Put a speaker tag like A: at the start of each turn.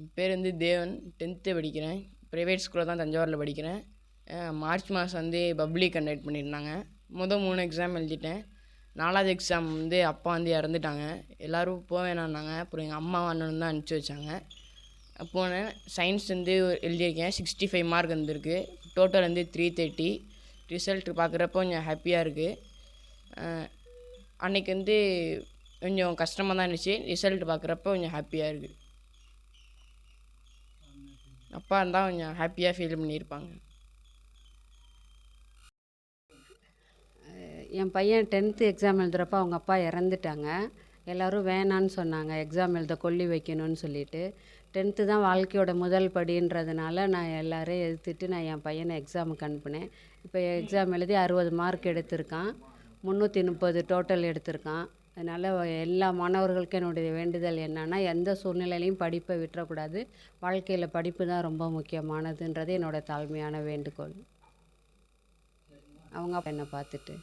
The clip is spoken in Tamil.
A: என் பேர் வந்து தேவன் டென்த்து படிக்கிறேன். ப்ரைவேட் ஸ்கூலில் தான் தஞ்சாவூரில் படிக்கிறேன். மார்ச் மாதம் வந்து பப்ளிக் கண்டக்ட் பண்ணியிருந்தாங்க. மொதல் மூணு எக்ஸாம் எழுதிட்டேன். நாலாவது எக்ஸாம் வந்து அப்பா வந்து இறந்துட்டாங்க. எல்லோரும் போவேணான்னாங்க அப்புறம் எங்கள் அம்மா அண்ணனும் தான் அனுப்பிச்சி வச்சாங்க. போனேன். சயின்ஸ் வந்து எழுதியிருக்கேன். சிக்ஸ்டி ஃபைவ் மார்க் வந்திருக்கு. டோட்டல் வந்து த்ரீ தேர்ட்டி ரிசல்ட் பார்க்குறப்போ கொஞ்சம் ஹாப்பியாக இருக்குது அன்றைக்கி வந்து கொஞ்சம் கஷ்டமாக தான் இருந்துச்சு. ரிசல்ட் பார்க்குறப்ப கொஞ்சம் ஹாப்பியாக இருக்குது அப்பா இருந்தால் கொஞ்சம் ஹாப்பியாக ஃபீல் பண்ணியிருப்பாங்க.
B: என் பையன் டென்த்து எக்ஸாம் எழுதுகிறப்ப அவங்க அப்பா இறந்துட்டாங்க. எல்லோரும் வேணான்னு சொன்னாங்க. எக்ஸாம் எழுத கொல்லி வைக்கணும்னு சொல்லிட்டு. டென்த்து தான் வாழ்க்கையோட முதல் படின்றதுனால நான் எல்லோரையும் எதிர்த்துட்டு நான் என் பையனை எக்ஸாமுக்கு அனுப்புனேன். இப்போ எக்ஸாம் எழுதி அறுபது மார்க் எடுத்திருக்கான். முந்நூற்றி முப்பது டோட்டல் எடுத்திருக்கான். அதனால் எல்லா மாணவர்களுக்கும் என்னுடைய வேண்டுதல் என்னன்னா எந்த சூழ்நிலையிலையும் படிப்பை விட்டுறக்கூடாது. வாழ்க்கையில் படிப்பு தான் ரொம்ப முக்கியமானதுன்றது என்னோட தாழ்மையான வேண்டுகோள். அவங்க என்னை பார்த்துட்டு